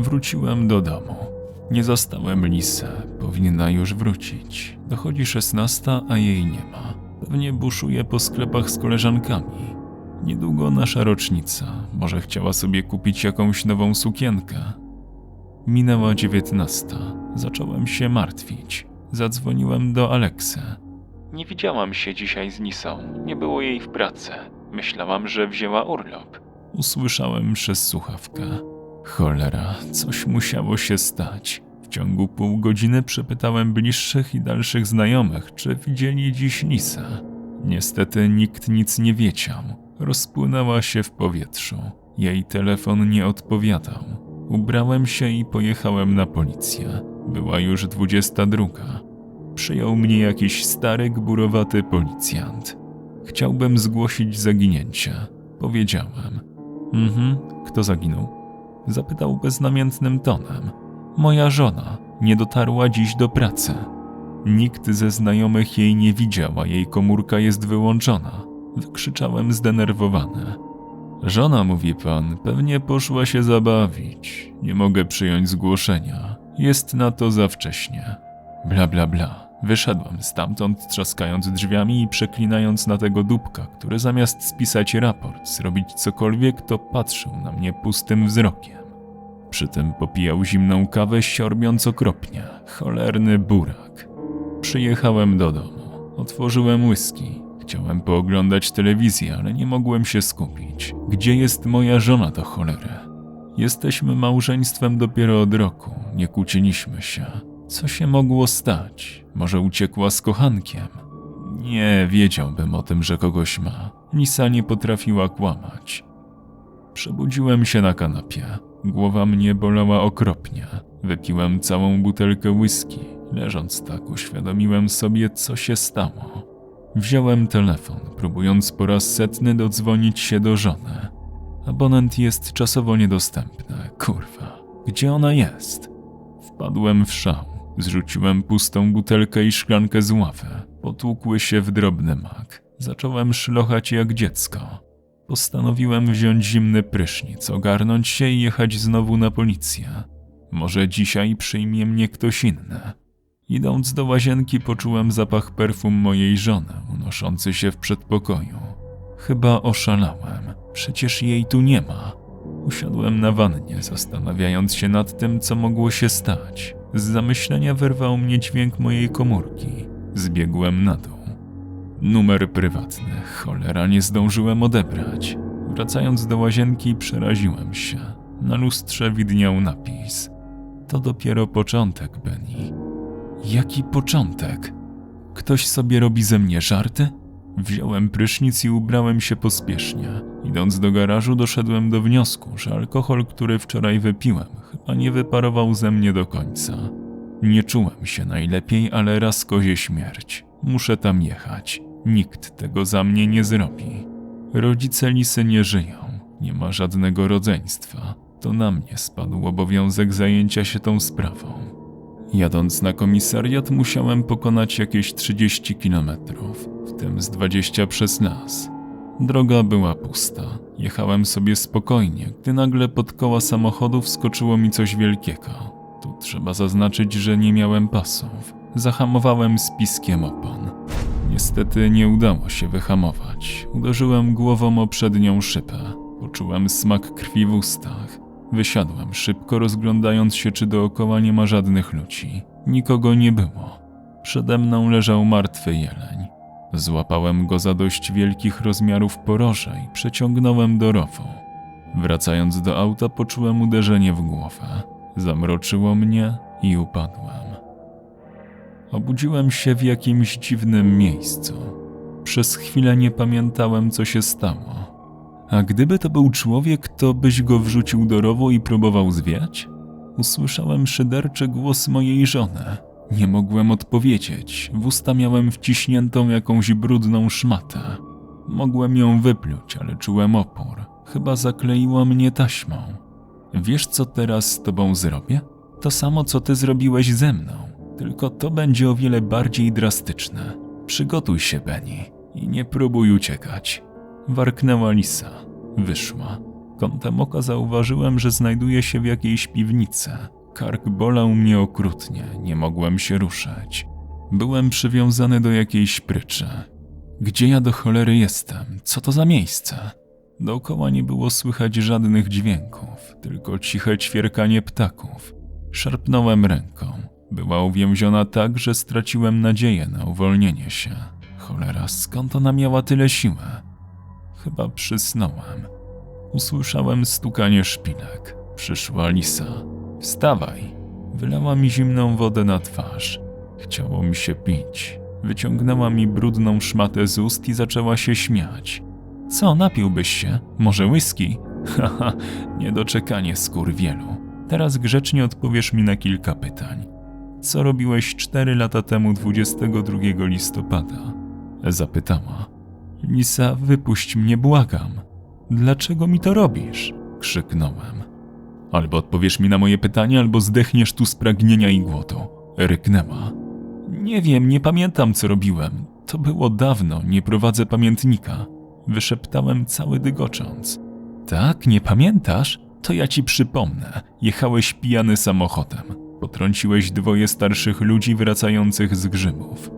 Wróciłem do domu. Nie zastałem Lisę, powinna już wrócić. Dochodzi szesnasta, a jej nie ma. Pewnie buszuje po sklepach z koleżankami. Niedługo nasza rocznica, może chciała sobie kupić jakąś nową sukienkę. Minęła dziewiętnasta. Zacząłem się martwić. Zadzwoniłem do Aleksy. Nie widziałam się dzisiaj z Nisą. Nie było jej w pracy. Myślałam, że wzięła urlop. Usłyszałem przez słuchawkę. Cholera, coś musiało się stać. W ciągu pół godziny przepytałem bliższych i dalszych znajomych, czy widzieli dziś Nisę. Niestety nikt nic nie wiedział. Rozpłynęła się w powietrzu. Jej telefon nie odpowiadał. Ubrałem się i pojechałem na policję. Była już dwudziesta druga. Przyjął mnie jakiś stary, gburowaty policjant. Chciałbym zgłosić zaginięcie. Powiedziałem. Mhm, kto zaginął? Zapytał beznamiętnym tonem. Moja żona nie dotarła dziś do pracy. Nikt ze znajomych jej nie widział, a jej komórka jest wyłączona. Wykrzyczałem zdenerwowany. Żona, mówi pan, pewnie poszła się zabawić. Nie mogę przyjąć zgłoszenia. Jest na to za wcześnie. Bla, bla, bla. Wyszedłem stamtąd, trzaskając drzwiami i przeklinając na tego dupka, który zamiast spisać raport, zrobić cokolwiek, to patrzył na mnie pustym wzrokiem. Przy tym popijał zimną kawę, siorbiąc okropnie. Cholerny burak. Przyjechałem do domu. Otworzyłem whisky. Chciałem pooglądać telewizję, ale nie mogłem się skupić. Gdzie jest moja żona do cholery? Jesteśmy małżeństwem dopiero od roku. Nie kłóciliśmy się. Co się mogło stać? Może uciekła z kochankiem? Nie wiedziałbym o tym, że kogoś ma. Nisa nie potrafiła kłamać. Przebudziłem się na kanapie. Głowa mnie bolała okropnie. Wypiłem całą butelkę whisky. Leżąc tak, uświadomiłem sobie, co się stało. Wziąłem telefon, próbując po raz setny dodzwonić się do żony. Abonent jest czasowo niedostępny. Kurwa, gdzie ona jest? Wpadłem w szał. Zrzuciłem pustą butelkę i szklankę z ławy. Potłukły się w drobny mak. Zacząłem szlochać jak dziecko. Postanowiłem wziąć zimny prysznic, ogarnąć się i jechać znowu na policję. Może dzisiaj przyjmie mnie ktoś inny. Idąc do łazienki poczułem zapach perfum mojej żony unoszący się w przedpokoju. Chyba oszalałem. Przecież jej tu nie ma. Usiadłem na wannie, zastanawiając się nad tym, co mogło się stać. Z zamyślenia wyrwał mnie dźwięk mojej komórki. Zbiegłem na dół. Numer prywatny, cholera, nie zdążyłem odebrać. Wracając do łazienki, przeraziłem się. Na lustrze widniał napis. To dopiero początek, Benny. Jaki początek? Ktoś sobie robi ze mnie żarty? Wziąłem prysznic i ubrałem się pospiesznie. Idąc do garażu, doszedłem do wniosku, że alkohol, który wczoraj wypiłem, chyba nie wyparował ze mnie do końca. Nie czułem się najlepiej, ale raz kozie śmierć. Muszę tam jechać. Nikt tego za mnie nie zrobi. Rodzice Lisy nie żyją, nie ma żadnego rodzeństwa. To na mnie spadł obowiązek zajęcia się tą sprawą. Jadąc na komisariat musiałem pokonać jakieś 30 kilometrów, tym z 20 przez las. Droga była pusta. Jechałem sobie spokojnie, gdy nagle pod koła samochodu wskoczyło mi coś wielkiego. Tu trzeba zaznaczyć, że nie miałem pasów. Zahamowałem z piskiem opon. Niestety nie udało się wyhamować. Uderzyłem głową o przednią szybę. Poczułem smak krwi w ustach. Wysiadłem szybko, rozglądając się, czy dookoła nie ma żadnych ludzi. Nikogo nie było. Przede mną leżał martwy jeleń. Złapałem go za dość wielkich rozmiarów poroże i przeciągnąłem do rowu. Wracając do auta, poczułem uderzenie w głowę. Zamroczyło mnie i upadłem. Obudziłem się w jakimś dziwnym miejscu. Przez chwilę nie pamiętałem, co się stało. A gdyby to był człowiek, to byś go wrzucił do rowu i próbował zwiać? Usłyszałem szyderczy głos mojej żony. Nie mogłem odpowiedzieć. W usta miałem wciśniętą jakąś brudną szmatę. Mogłem ją wypluć, ale czułem opór. Chyba zakleiła mnie taśmą. Wiesz, co teraz z tobą zrobię? To samo, co ty zrobiłeś ze mną. Tylko to będzie o wiele bardziej drastyczne. Przygotuj się, Benny, i nie próbuj uciekać. Warknęła lisa. Wyszła. Kątem oka zauważyłem, że znajduję się w jakiejś piwnicy. Kark bolał mnie okrutnie, nie mogłem się ruszać. Byłem przywiązany do jakiejś pryczy. Gdzie ja do cholery jestem? Co to za miejsce? Dookoła nie było słychać żadnych dźwięków, tylko ciche ćwierkanie ptaków. Szarpnąłem ręką. Była uwięziona tak, że straciłem nadzieję na uwolnienie się. Cholera, skąd ona miała tyle siły? Chyba przysnąłem. Usłyszałem stukanie szpilek. Przyszła lisa. Wstawaj. Wylała mi zimną wodę na twarz. Chciało mi się pić. Wyciągnęła mi brudną szmatę z ust i zaczęła się śmiać. Co, napiłbyś się? Może whisky? Haha, niedoczekanie skurwielu. Teraz grzecznie odpowiesz mi na kilka pytań. Co robiłeś cztery lata temu 22 listopada? Zapytała. Lisa, wypuść mnie, błagam. Dlaczego mi to robisz? Krzyknąłem. Albo odpowiesz mi na moje pytanie, albo zdechniesz tu z pragnienia i głodu. Ryknęła. Nie wiem, nie pamiętam, co robiłem. To było dawno, nie prowadzę pamiętnika. Wyszeptałem cały dygocząc. Tak, nie pamiętasz? To ja ci przypomnę. Jechałeś pijany samochodem. Potrąciłeś dwoje starszych ludzi wracających z grzybów.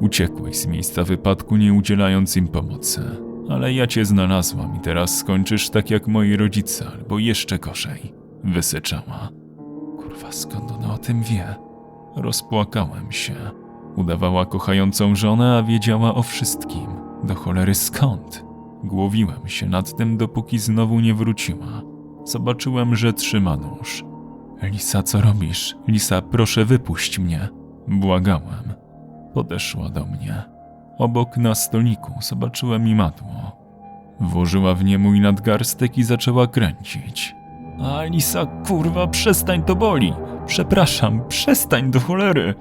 Uciekłeś z miejsca wypadku, nie udzielając im pomocy. Ale ja cię znalazłam i teraz skończysz tak jak moi rodzice, albo jeszcze gorzej. Wysyczała. Kurwa, skąd ona o tym wie? Rozpłakałem się. Udawała kochającą żonę, a wiedziała o wszystkim. Do cholery skąd? Głowiłem się nad tym, dopóki znowu nie wróciła. Zobaczyłem, że trzyma nóż. Lisa, co robisz? Lisa, proszę wypuść mnie. Błagałem. Podeszła do mnie. Obok na stoliku zobaczyłem imadło. Włożyła w nie mój nadgarstek i zaczęła kręcić. A Lisa, kurwa, przestań, to boli. Przepraszam, przestań do cholery.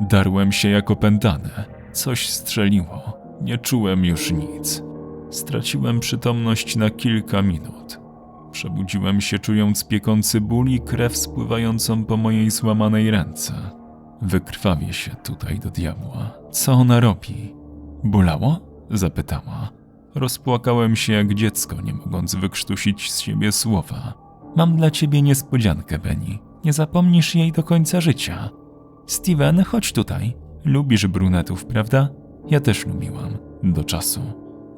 Darłem się jak opętany. Coś strzeliło. Nie czułem już nic. Straciłem przytomność na kilka minut. Przebudziłem się czując piekący ból i krew spływającą po mojej złamanej ręce. Wykrwawię się tutaj do diabła. Co ona robi? Bolało? Zapytała. Rozpłakałem się jak dziecko, nie mogąc wykrztusić z siebie słowa. Mam dla ciebie niespodziankę, Benny. Nie zapomnisz jej do końca życia. Steven, chodź tutaj. Lubisz brunetów, prawda? Ja też lubiłam. Do czasu.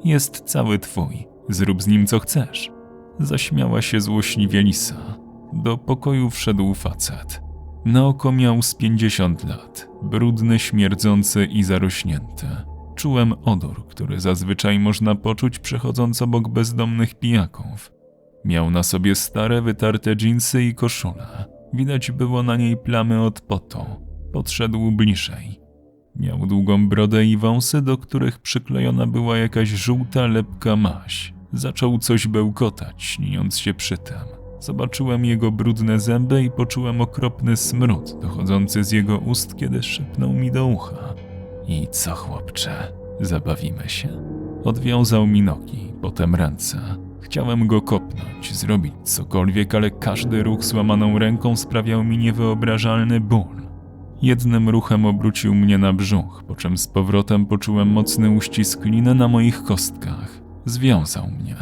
Jest cały twój. Zrób z nim co chcesz. Zaśmiała się złośliwie Lisa. Do pokoju wszedł facet. Na oko miał z pięćdziesiąt lat, brudny, śmierdzący i zarośnięty. Czułem odór, który zazwyczaj można poczuć przechodząc obok bezdomnych pijaków. Miał na sobie stare, wytarte dżinsy i koszulę. Widać było na niej plamy od potu. Podszedł bliżej. Miał długą brodę i wąsy, do których przyklejona była jakaś żółta, lepka maź. Zaczął coś bełkotać, śniąc się przy tym. Zobaczyłem jego brudne zęby i poczułem okropny smród dochodzący z jego ust, kiedy szepnął mi do ucha. I co, chłopcze, zabawimy się? Odwiązał mi nogi, potem ręce. Chciałem go kopnąć, zrobić cokolwiek, ale każdy ruch złamaną ręką sprawiał mi niewyobrażalny ból. Jednym ruchem obrócił mnie na brzuch, po czym z powrotem poczułem mocny uścisk liny na moich kostkach. Związał mnie.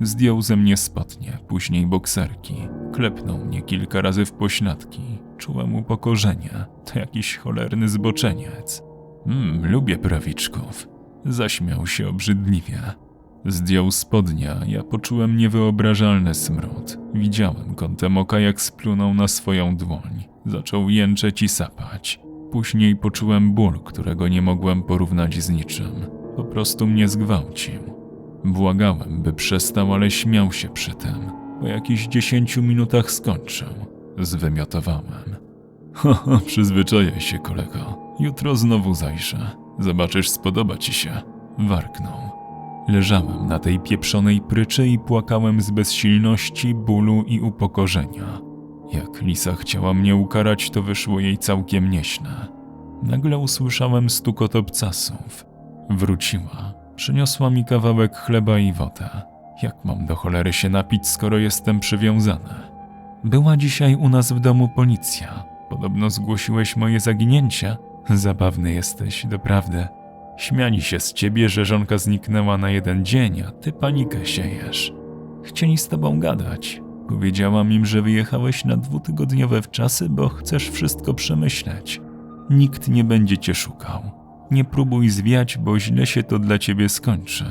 Zdjął ze mnie spodnie, później bokserki. Klepnął mnie kilka razy w pośladki. Czułem upokorzenie. To jakiś cholerny zboczeniec. Mmm, lubię prawiczków. Zaśmiał się obrzydliwie. Zdjął spodnia, ja poczułem niewyobrażalny smród. Widziałem kątem oka, jak splunął na swoją dłoń. Zaczął jęczeć i sapać. Później poczułem ból, którego nie mogłem porównać z niczym. Po prostu mnie zgwałcił. Błagałem, by przestał, ale śmiał się przy tym. Po jakichś dziesięciu minutach skończył. Zwymiotowałem. Haha, przyzwyczajaj się, kolego. Jutro znowu zajrzę. Zobaczysz, spodoba ci się. Warknął. Leżałem na tej pieprzonej pryczy i płakałem z bezsilności, bólu i upokorzenia. Jak Lisa chciała mnie ukarać, to wyszło jej całkiem nieźle. Nagle usłyszałem stukot obcasów. Wróciła. Przyniosła mi kawałek chleba i wodę. Jak mam do cholery się napić, skoro jestem przywiązany? Była dzisiaj u nas w domu policja. Podobno zgłosiłeś moje zaginięcie. Zabawny jesteś, doprawdy. Śmiali się z ciebie, że żonka zniknęła na jeden dzień, a ty panikę siejesz. Chcieli z tobą gadać. Powiedziałam im, że wyjechałeś na dwutygodniowe wczasy, bo chcesz wszystko przemyśleć. Nikt nie będzie cię szukał. Nie próbuj zwiać, bo źle się to dla ciebie skończy.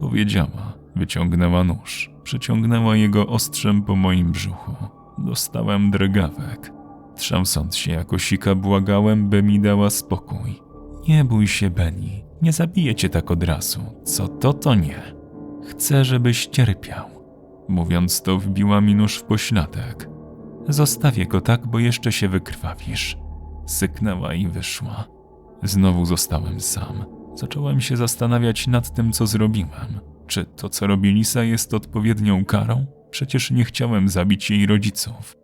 Powiedziała, wyciągnęła nóż, przeciągnęła jego ostrzem po moim brzuchu. Dostałem drgawek. Trząsąc się jako sika, błagałem, by mi dała spokój. Nie bój się, Benny. Nie zabiję cię tak od razu. Co to, to nie. Chcę, żebyś cierpiał. Mówiąc to, wbiła mi nóż w pośladek. Zostawię go tak, bo jeszcze się wykrwawisz. Syknęła i wyszła. Znowu zostałem sam. Zacząłem się zastanawiać nad tym, co zrobiłem. Czy to, co robi Lisa, jest odpowiednią karą? Przecież nie chciałem zabić jej rodziców.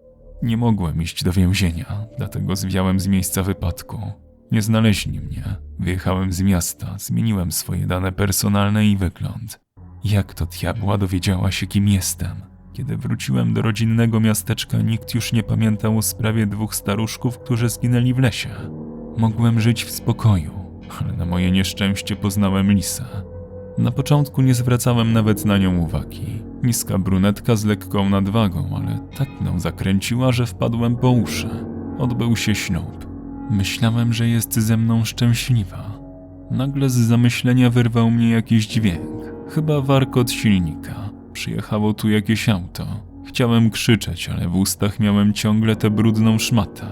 Nie mogłem iść do więzienia, dlatego zwiałem z miejsca wypadku. Nie znaleźli mnie. Wyjechałem z miasta, zmieniłem swoje dane personalne i wygląd. Jak to diabła dowiedziała się, kim jestem? Kiedy wróciłem do rodzinnego miasteczka, nikt już nie pamiętał o sprawie dwóch staruszków, którzy zginęli w lesie. Mogłem żyć w spokoju, ale na moje nieszczęście poznałem Lisę. Na początku nie zwracałem nawet na nią uwagi. Niska brunetka z lekką nadwagą, ale tak mną zakręciła, że wpadłem po uszy. Odbył się ślub. Myślałem, że jest ze mną szczęśliwa. Nagle z zamyślenia wyrwał mnie jakiś dźwięk. Chyba warkot silnika. Przyjechało tu jakieś auto. Chciałem krzyczeć, ale w ustach miałem ciągle tę brudną szmatę.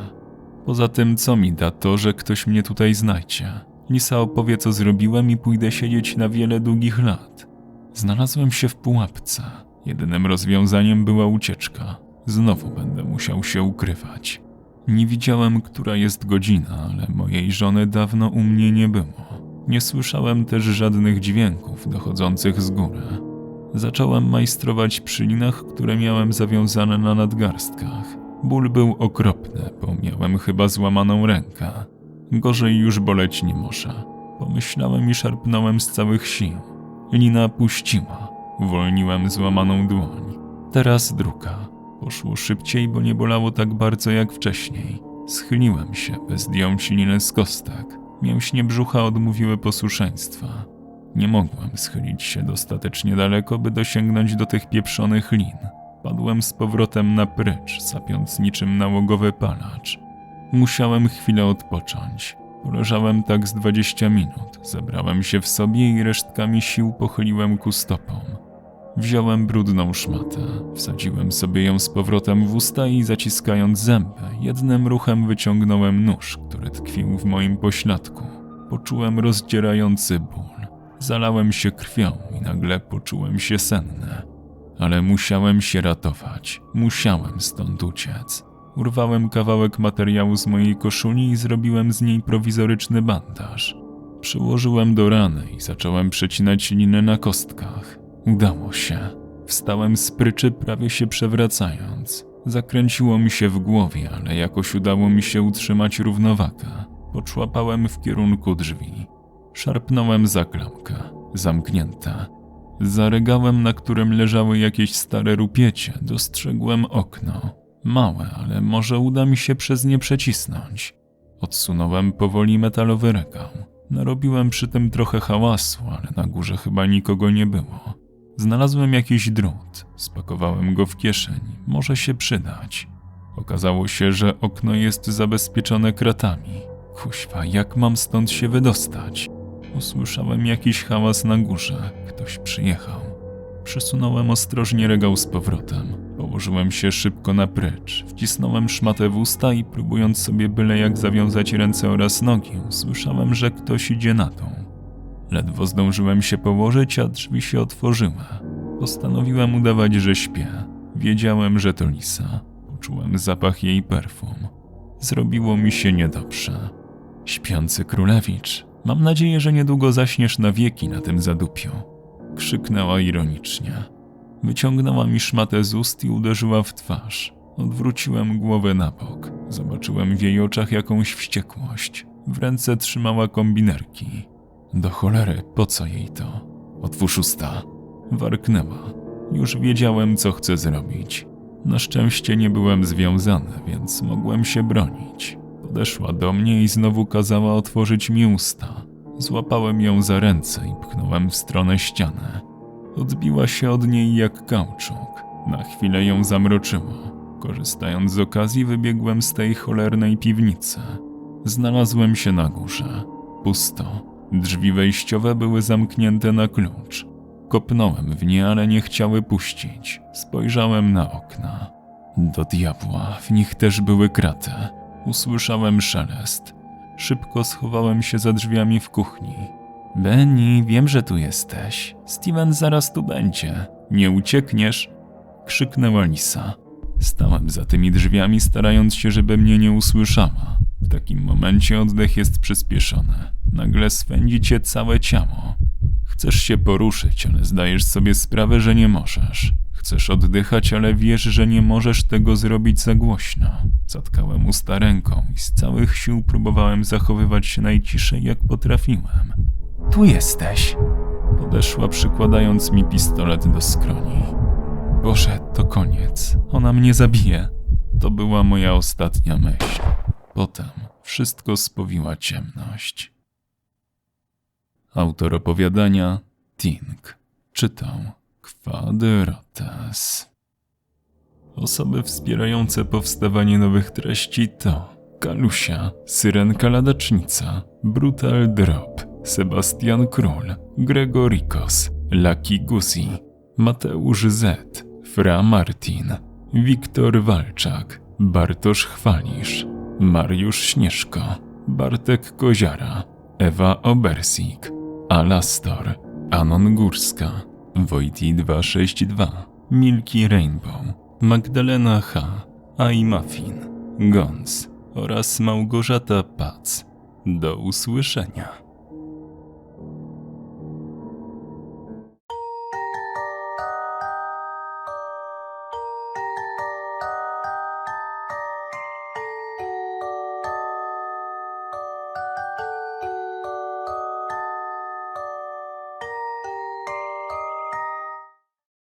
Poza tym, co mi da to, że ktoś mnie tutaj znajdzie? Lisa opowie, co zrobiłem i pójdę siedzieć na wiele długich lat. Znalazłem się w pułapce. Jedynym rozwiązaniem była ucieczka. Znowu będę musiał się ukrywać. Nie widziałem, która jest godzina, ale mojej żony dawno u mnie nie było. Nie słyszałem też żadnych dźwięków dochodzących z góry. Zacząłem majstrować przy linach, które miałem zawiązane na nadgarstkach. Ból był okropny, bo miałem chyba złamaną rękę. Gorzej już boleć nie może. Pomyślałem i szarpnąłem z całych sił. Lina puściła. Uwolniłem złamaną dłoń. Teraz druga. Poszło szybciej, bo nie bolało tak bardzo jak wcześniej. Schyliłem się, by zdjąć linę z kostek. Mięśnie brzucha odmówiły posłuszeństwa. Nie mogłem schylić się dostatecznie daleko, by dosięgnąć do tych pieprzonych lin. Padłem z powrotem na prycz, sapiąc niczym nałogowy palacz. Musiałem chwilę odpocząć. Poleżałem tak z dwadzieścia minut, zebrałem się w sobie i resztkami sił pochyliłem ku stopom. Wziąłem brudną szmatę, wsadziłem sobie ją z powrotem w usta i zaciskając zęby, jednym ruchem wyciągnąłem nóż, który tkwił w moim pośladku. Poczułem rozdzierający ból. Zalałem się krwią i nagle poczułem się senny. Ale musiałem się ratować, musiałem stąd uciec. Urwałem kawałek materiału z mojej koszuli i zrobiłem z niej prowizoryczny bandaż. Przyłożyłem do rany i zacząłem przecinać linę na kostkach. Udało się. Wstałem z pryczy, prawie się przewracając. Zakręciło mi się w głowie, ale jakoś udało mi się utrzymać równowagę. Poczłapałem w kierunku drzwi. Szarpnąłem za klamkę. Zamknięta. Za regałem, na którym leżały jakieś stare rupiecie, dostrzegłem okno. Małe, ale może uda mi się przez nie przecisnąć. Odsunąłem powoli metalowy regał. Narobiłem przy tym trochę hałasu, ale na górze chyba nikogo nie było. Znalazłem jakiś drut, spakowałem go w kieszeń, może się przydać. Okazało się, że okno jest zabezpieczone kratami. Kuźwa, jak mam stąd się wydostać? Usłyszałem jakiś hałas na górze, ktoś przyjechał. Przesunąłem ostrożnie regał z powrotem. Położyłem się szybko na prycz, wcisnąłem szmatę w usta i próbując sobie byle jak zawiązać ręce oraz nogi, usłyszałem, że ktoś idzie na dół. Ledwo zdążyłem się położyć, a drzwi się otworzyły. Postanowiłem udawać, że śpię. Wiedziałem, że to Lisa. Poczułem zapach jej perfum. Zrobiło mi się niedobrze. Śpiący królewicz, mam nadzieję, że niedługo zaśniesz na wieki na tym zadupiu. Krzyknęła ironicznie. Wyciągnęła mi szmatę z ust i uderzyła w twarz. Odwróciłem głowę na bok. Zobaczyłem w jej oczach jakąś wściekłość. W ręce trzymała kombinerki. Do cholery, po co jej to? Otwórz usta. Warknęła. Już wiedziałem, co chcę zrobić. Na szczęście nie byłem związany, więc mogłem się bronić. Podeszła do mnie i znowu kazała otworzyć mi usta. Złapałem ją za ręce i pchnąłem w stronę ściany. Odbiła się od niej jak kauczuk. Na chwilę ją zamroczyło. Korzystając z okazji, wybiegłem z tej cholernej piwnicy. Znalazłem się na górze. Pusto. Drzwi wejściowe były zamknięte na klucz. Kopnąłem w nie, ale nie chciały puścić. Spojrzałem na okna. Do diabła, w nich też były kraty. Usłyszałem szelest. Szybko schowałem się za drzwiami w kuchni. Benny, wiem, że tu jesteś. Steven zaraz tu będzie. Nie uciekniesz? Krzyknęła Lisa. Stałem za tymi drzwiami, starając się, żeby mnie nie usłyszała. W takim momencie oddech jest przyspieszony. Nagle swędzi cię całe ciało. Chcesz się poruszyć, ale zdajesz sobie sprawę, że nie możesz. Chcesz oddychać, ale wiesz, że nie możesz tego zrobić za głośno. Zatkałem usta ręką i z całych sił próbowałem zachowywać się najciszej, jak potrafiłem. Tu jesteś. Podeszła, przykładając mi pistolet do skroni. Boże, to koniec. Ona mnie zabije. To była moja ostatnia myśl. Potem wszystko spowiła ciemność. Autor opowiadania Tink. Czytał Kwadrates. Osoby wspierające powstawanie nowych treści to Kalusia, Syrenka Ladacznica, Brutal Drop, Sebastian Król, Gregorikos, Lucky Guzi, Mateusz Z, Fra Martin, Wiktor Walczak, Bartosz Chwalisz, Mariusz Śnieżko, Bartek Koziara, Ewa Obersik, Alastor, Anon Górska, Wojti 262, Milki Rainbow, Magdalena H., Ai Muffin, Gons oraz Małgorzata Pac. Do usłyszenia.